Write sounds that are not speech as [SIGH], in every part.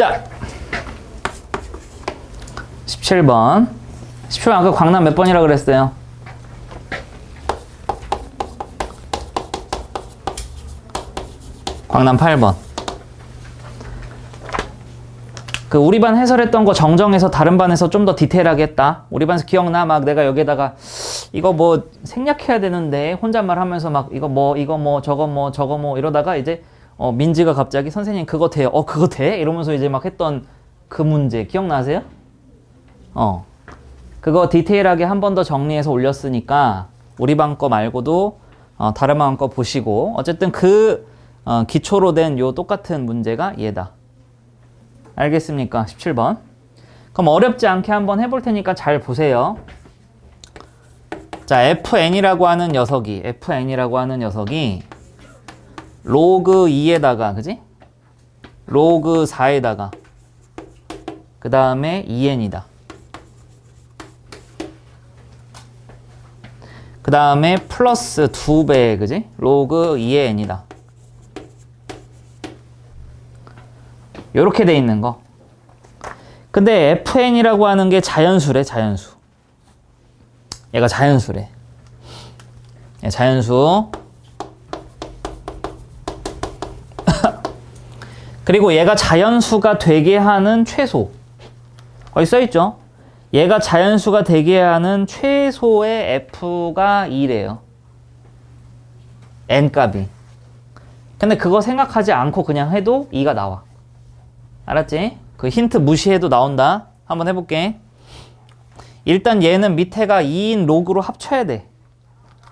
자, 17번. 17번 아까 광남 몇 번이라 그랬어요? 광남 8번. 그 우리 반 해설했던 거 정정해서 다른 반에서 좀 더 디테일하게 했다. 우리 반에서 기억나? 막 내가 여기다가 이거 뭐 생략해야 되는데 혼잣말 하면서 막 이거 뭐 이거 뭐 저거 뭐 저거 뭐 이러다가 이제 어 민지가 갑자기 선생님 그거 돼요? 어 그거 돼? 이러면서 이제 막 했던 그 문제 기억나세요? 어 그거 디테일하게 한 번 더 정리해서 올렸으니까 우리 반거 말고도 어, 다른 반거 보시고 어쨌든 그 어, 기초로 된 요 똑같은 문제가 얘다. 알겠습니까? 17번. 그럼 어렵지 않게 한번 해볼 테니까 잘 보세요. 자, fn이라고 하는 녀석이, fn이라고 하는 녀석이 로그 2에다가, 그지? 로그 4에다가, 그 다음에 2n이다. 그 다음에 플러스 2배, 그지? 로그 2의 n이다. 요렇게 돼 있는 거. 근데 fn이라고 하는 게 자연수래, 자연수. 얘가 자연수래. 얘 자연수. 그리고 얘가 자연수가 되게 하는 최소. 거기 써있죠? 얘가 자연수가 되게 하는 최소의 f가 2래요. n 값이. 근데 그거 생각하지 않고 그냥 해도 2가 나와. 알았지? 그 힌트 무시해도 나온다. 한번 해볼게. 일단 얘는 밑에가 2인 로그로 합쳐야 돼.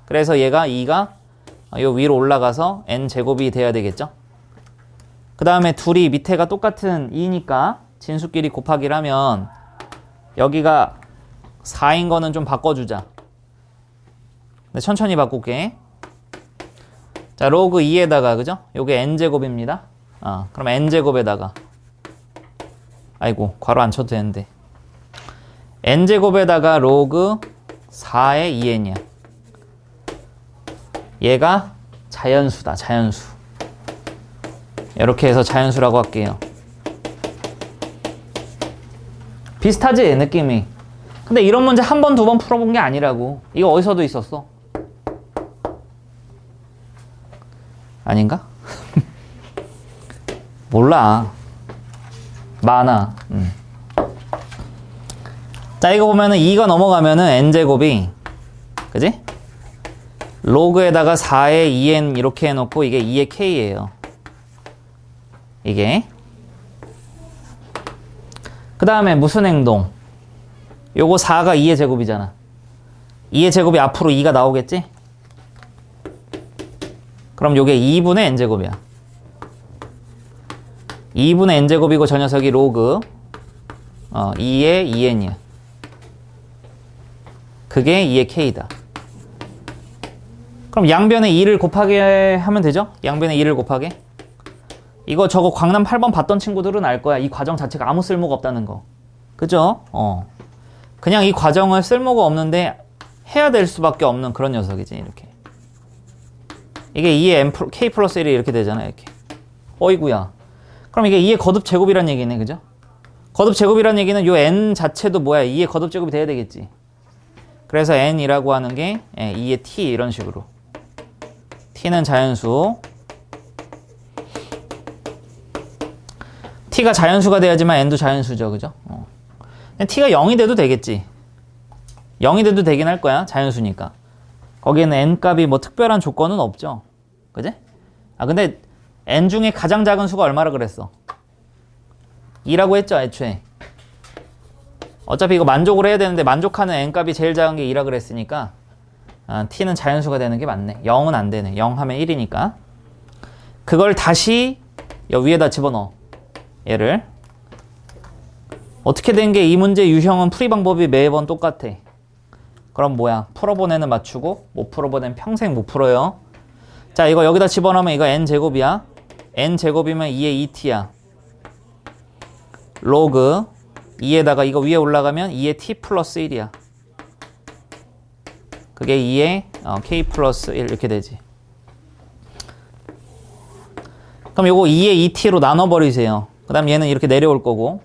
그래서 얘가 2가 요 위로 올라가서 n 제곱이 돼야 되겠죠? 그 다음에 둘이 밑에가 똑같은 2니까 진수끼리 곱하기를 하면 여기가 4인 거는 좀 바꿔주자. 네, 천천히 바꿀게. 자, 로그 2에다가, 그죠? 요게 n제곱입니다. 아, 그럼 n제곱에다가. 아이고, 괄호 안 쳐도 되는데. n제곱에다가 로그 4의 2n이야. 얘가 자연수다, 자연수. 이렇게 해서 자연수라고 할게요. 비슷하지, 느낌이. 근데 이런 문제 한 번, 두 번 풀어본 게 아니라고. 이거 어디서도 있었어. 아닌가? [LAUGHS] 몰라. 많아. 음. 자, 이거 보면은 2가 넘어가면은 n제곱이, 그지? 로그에다가 4에 2n 이렇게 해놓고 이게 2의 k예요. 이게. 그 다음에 무슨 행동? 요거 4가 2의 제곱이잖아. 2의 제곱이 앞으로 2가 나오겠지? 그럼 요게 2분의 n제곱이야. 2분의 n제곱이고 저 녀석이 로그 어, 2의 2n이야. 그게 2의 k다. 그럼 양변에 2를 곱하게 하면 되죠? 양변에 2를 곱하게. 이거 저거 광남 8번 봤던 친구들은 알 거야. 이 과정 자체가 아무 쓸모가 없다는 거. 그죠? 어. 그냥 이 과정을 쓸모가 없는데 해야 될 수밖에 없는 그런 녀석이지, 이렇게. 이게 2의 m k 플러스 1이 이렇게 되잖아, 이렇게. 어이구야. 그럼 이게 2의 거듭 제곱이란 얘기네, 그죠? 거듭 제곱이란 얘기는 요 n 자체도 뭐야? 2의 거듭 제곱이 돼야 되겠지. 그래서 n이라고 하는 게 2의 t 이런 식으로. t는 자연수. T가 자연수가 돼야지만 n도 자연수죠, 그죠? 어. t가 0이 돼도 되겠지. 0이 돼도 되긴 할 거야, 자연수니까. 거기에는 n 값이 뭐 특별한 조건은 없죠. 그지? 아, 근데 n 중에 가장 작은 수가 얼마라 그랬어? 2라고 했죠, 애초에. 어차피 이거 만족을 해야 되는데 만족하는 n 값이 제일 작은 게 2라 그랬으니까 아, t는 자연수가 되는 게 맞네. 0은 안 되네. 0 하면 1이니까. 그걸 다시 여 위에다 집어넣어. 얘를. 어떻게 된 게 이 문제 유형은 풀이 방법이 매번 똑같아. 그럼 뭐야? 풀어본 애는 맞추고 못 풀어본 애는 평생 못 풀어요. 자, 이거 여기다 집어넣으면 이거 n제곱이야. n제곱이면 2의 2t야. 로그 2에다가 이거 위에 올라가면 2의 t 플러스 1이야. 그게 2의 어, k 플러스 1 이렇게 되지. 그럼 요거 2의 2t로 나눠버리세요. 그 다음 얘는 이렇게 내려올 거고.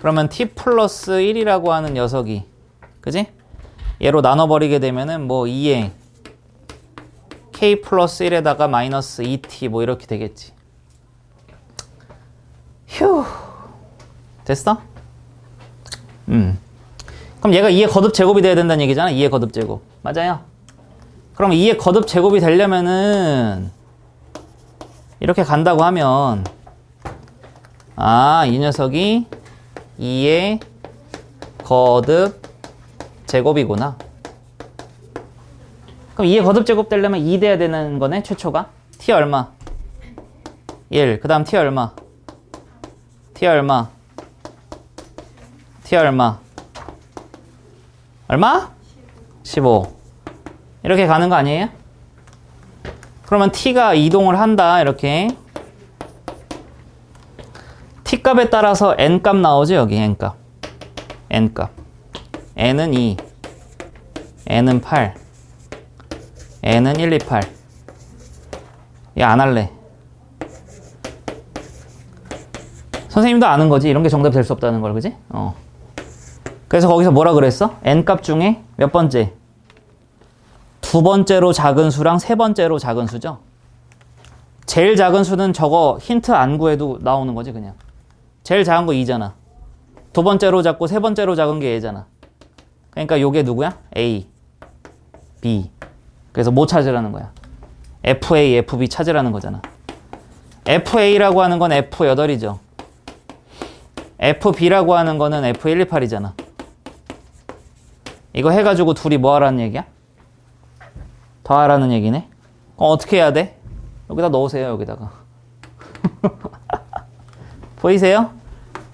그러면 t 플러스 1이라고 하는 녀석이, 그지? 얘로 나눠버리게 되면은 뭐 2에 k 플러스 1에다가 마이너스 2t 뭐 이렇게 되겠지. 휴. 됐어? 음. 그럼 얘가 2의 거듭 제곱이 돼야 된다는 얘기잖아. 2의 거듭 제곱. 맞아요. 그럼 2의 거듭 제곱이 되려면은 이렇게 간다고 하면 아, 이 녀석이 2의 거듭 제곱이구나. 그럼 2의 거듭 제곱 되려면 2 돼야 되는 거네, 최초가. t 얼마? 1. 그 다음 t 얼마? t 얼마? t 얼마? 얼마? 15. 이렇게 가는 거 아니에요? 그러면 t가 이동을 한다, 이렇게. 값에 따라서 n 값 나오죠, 여기 n 값. n 값. n은 2, n은 8, n은 1, 2, 8. 얘안 할래. 선생님도 아는 거지. 이런 게 정답이 될 수 없다는 걸, 그지? 어. 그래서 거기서 뭐라 그랬어? n 값 중에 몇 번째? 두 번째로 작은 수랑 세 번째로 작은 수죠? 제일 작은 수는 저거 힌트 안 구해도 나오는 거지, 그냥. 제일 작은 거 2잖아. 두 번째로 작고 세 번째로 작은 게 얘잖아. 그러니까 요게 누구야? A, B. 그래서 뭐 찾으라는 거야? FA, FB 찾으라는 거잖아. FA라고 하는 건 F8이죠. FB라고 하는 거는 F128이잖아. 이거 해가지고 둘이 뭐 하라는 얘기야? 더 하라는 얘기네? 어, 어떻게 해야 돼? 여기다 넣으세요, 여기다가. [LAUGHS] 보이세요?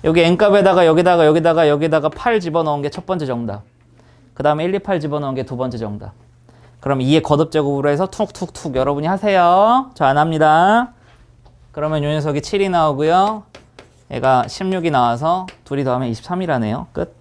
여기 n값에다가 여기다가 여기다가 여기다가 8 집어넣은 게 첫 번째 정답. 그 다음에 1, 2, 8 집어넣은 게 두 번째 정답. 그럼 2의 거듭제곱으로 해서 툭툭툭 여러분이 하세요. 저 안 합니다. 그러면 요 녀석이 7이 나오고요. 얘가 16이 나와서 둘이 더하면 23이라네요. 끝.